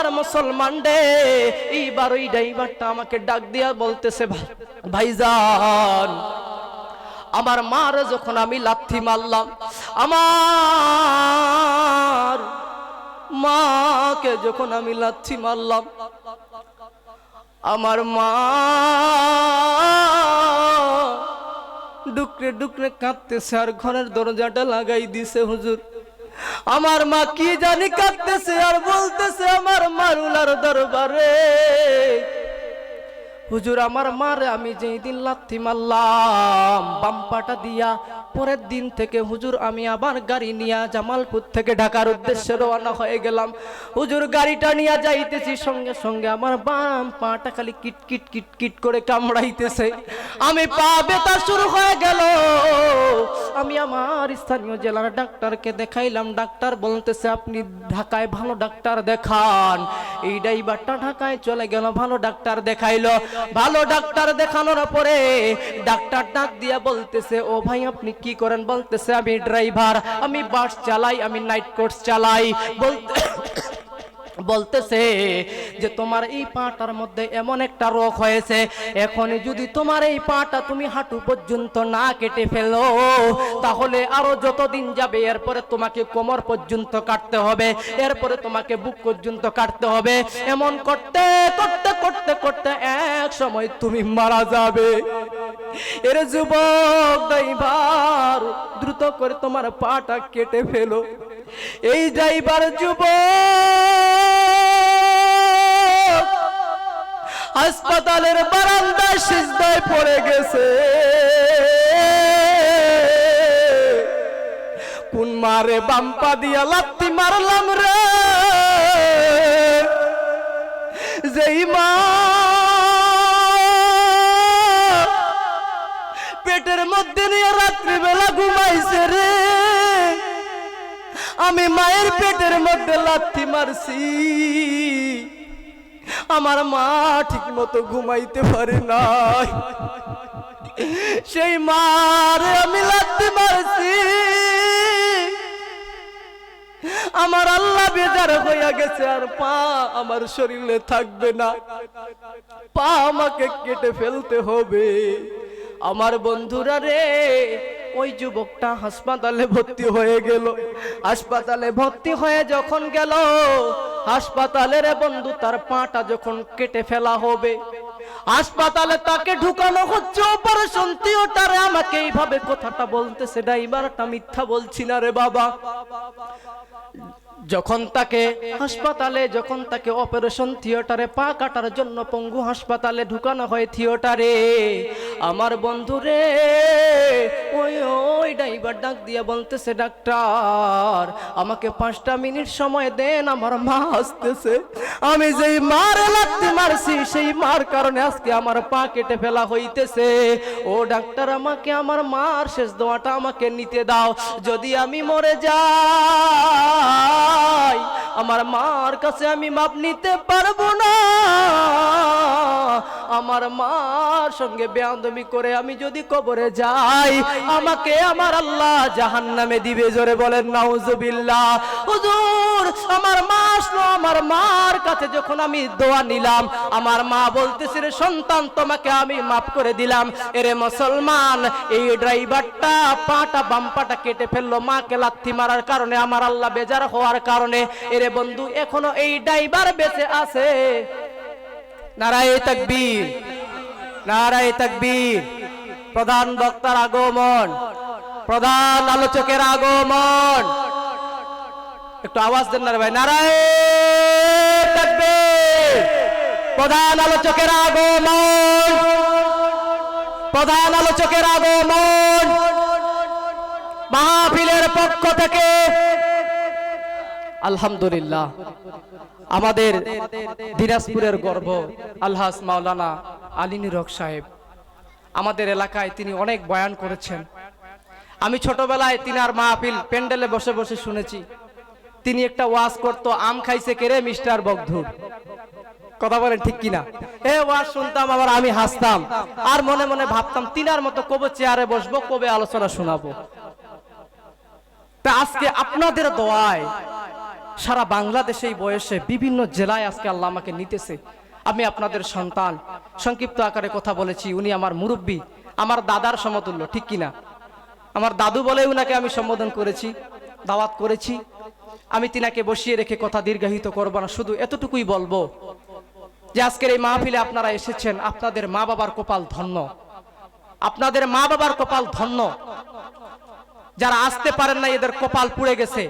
দুনিয়ার মুসলমান রে। এইবার ওই ড্রাইভারটা আমাকে ডাক দিয়া বলতেছে, "ভাই- ভাইজান, আমার মার যখন আমি লাথি মারলাম, আমার মাকে যখন আমি লাথি মারলাম, আমার মা ডুকরে ডুকরে কাঁদতেছে আর ঘরের দরজাটা লাগাই দিছে হুজুর। আমার মা কি জানি কাঁদতেছে আর বলতেছে আমার মারুলার দরবারে। হুজুর, আমার মারে আমি যেই দিন লাথি মারলাম বাম্পাটা দিয়া পরের দিন থেকে হুজুর, আমি আবার গাড়ি নিয়ে জামালপুর থেকে ঢাকার উদ্দেশ্যে রওনা হয়ে গেলাম। হুজুর, গাড়িটা নিয়ে যাইতেছি, সঙ্গে সঙ্গে আমার বাম পাটা খালি কিট কিট কিট কিট করে কামড়াইতেছে। আমি পা বেতা শুরু হয়ে গেল। আমি আমার স্থানীয় জেলার ডাক্তারকে দেখাইলাম। ডাক্তার বলতেছে, আপনি ঢাকায় ভালো ডাক্তার দেখান। এই ড্রাইভারটা ঢাকায় চলে গেল, ভালো ডাক্তার দেখাইলো। ভালো ডাক্তার দেখানোর পরে ডাক্তার ডাক দিয়া বলতেছে, ও ভাই, আপনি কি করেন? বলতেছে, আমি ড্রাইভার, আমি বাস চালাই, আমি নাইট কোর্স চালাই। বলতে বলতেছে যে তোমার এই পাটার মধ্যে এমন একটা রোগ হয়েছে, এখনই যদি তোমার এই পাটা তুমি হাঁটু পর্যন্ত না কেটে ফেলো, তাহলে আরও যতদিন যাবে, এরপরে তোমাকে কোমর পর্যন্ত কাটতে হবে, এরপরে তোমাকে বুক পর্যন্ত কাটতে হবে। এমন করতে করতে করতে করতে এক সময় তুমি মারা যাবে। এর যুবক ড্রাইভার দ্রুত করে তোমার পাটা কেটে ফেলো। এই ড্রাইভার যুবক হাসপাতালের বারান্দায় সিজদায় পড়ে গেছে। কোন মারে বাম্পা দিয়া লাত্তি মারলাম রে? যেই মা পেটের মধ্যে নিয়ে রাত্রিবেলা ঘুমাইছে রে। আমি মায়ের পেটের মধ্যে লাথি মারছি। আমার মা ঠিক মতো ঘুমাইতে পারে নাই। সেই মারে আমি লাগতে পারছি। আমার আল্লাহ বেজার হইয়া গেছে আর পা আমার শরীরে থাকবে না। পা আমাকে কেটে ফেলতে হবে। আমার বন্ধুরা রে ওই যুবকটা হাসপাতালে ভর্তি হয়ে গেল। হাসপাতালে ভর্তি হয়ে যখন গেল, হাসপাতালের বন্ধু তার পাটা যখন কেটে ফেলা হবে, হাসপাতালে তাকে ঢুকানো হচ্ছে অপারেশন থিয়েটারে। আমাকে এইভাবে কথাটা বলতেছে, ড্রাইভারটা মিথ্যা বলছি না রে বাবা। যখন তাকে হাসপাতালে, যখন তাকে অপারেশন থিয়েটারে পা কাটার জন্য পঙ্গু হাসপাতালে ঢুকানো হয় থিয়েটারে আমার বন্ধু রে, ওই ওই ড্রাইভার ডাক দিয়ে বলতেছে, ডাক্তার, আমাকে পাঁচটা মিনিট সময় দেন, আমার মা আসতেছে। আমি যেই মার লাগতে মারছি, সেই মার কারণে আজকে আমার পা কেটে ফেলা হইতেছে। ও ডাক্তার, আমাকে আমার মার শেষ দোয়াটা আমাকে নিতে দাও। যদি আমি মরে যাই, আমার মার কাছে আমি মাপ নিতে পারব না। আমার মার সঙ্গে বেয়াদমি করে আমি যদি কবরে যাই, আমাকে আমার আল্লাহ জাহান নামে দিবে। জোরে বলেন, নাউজুবিল্লাহ। হুজুর, আমার মা আসলো, আমার মার কাছে যখন আমি দোয়া নিলাম, আমার মা বলতেছে রে সন্তান, তোমাকে আমি মাফ করে দিলাম। এরে মুসলমান, এই ড্রাইভারটা পাটা, বাম্পাটা কেটে ফেলল, মাকে লাথি মারার কারণে, আমার আল্লাহ বেজার হওয়ার কারণে। এরে বন্ধু, এখনও এই ড্রাইভার বেঁচে আছে। নারায় তাকবীর। নারায় তাকবীর। প্রধান বক্তার আগমন। প্রধান আলোচকের আগমন। একটু আওয়াজ দেন না ভাই। নারায় তাকবীর। প্রধান আলোচকের আগমন। প্রধান আলোচকের আগমন। মাহফিলের পক্ষ থেকে আলহামদুলিল্লাহ। আমাদের দিনাজপুরের গর্ব আলহাস মাওলানা আলিনী রক সাহেব। আমাদের এলাকায় তিনি অনেক বয়ান করেছেন। আমি ছোটবেলায় তিনার মাহফিল প্যান্ডেলে বসে বসে শুনেছি। তিনি একটা ওয়াজ করত, আম খাইছে কেরে মিস্টার বগধুর কথা বলেন ঠিক কিনা? এ ওয়াজ শুনতাম, আবার আমি হাসতাম। আর মনে মনে ভাবতাম, তিনার মতো কবে চেয়ারে বসবো, কবে আলোচনা শোনাবো। তা আজকে আপনাদের দোয়ায় সারা বাংলাদেশে এই বয়সে বিভিন্ন জেলায় আজকে আল্লাহ আমাকে নিতেছে। আমি আপনাদের সন্তান। সংক্ষিপ্ত আকারে কথা বলেছি, উনি আমার মুরব্বী, আমার দাদার সমতুল্য, ঠিক কিনা? আমার দাদু বলে উনাকে আমি সম্বোধন করেছি, দাওয়াত করেছি। আমি তিনাকে বসিয়ে রেখে কথা দীর্ঘায়িত করব না, শুধু এতটুকুই বলব যে আজকের এই মাহফিলে আপনারা এসেছেন, আপনাদের মা বাবার কপাল ধন্য। আপনাদের মা বাবার কপাল ধন্য। যারা আসতে পারেন না এদের কপাল পুড়ে গেছে।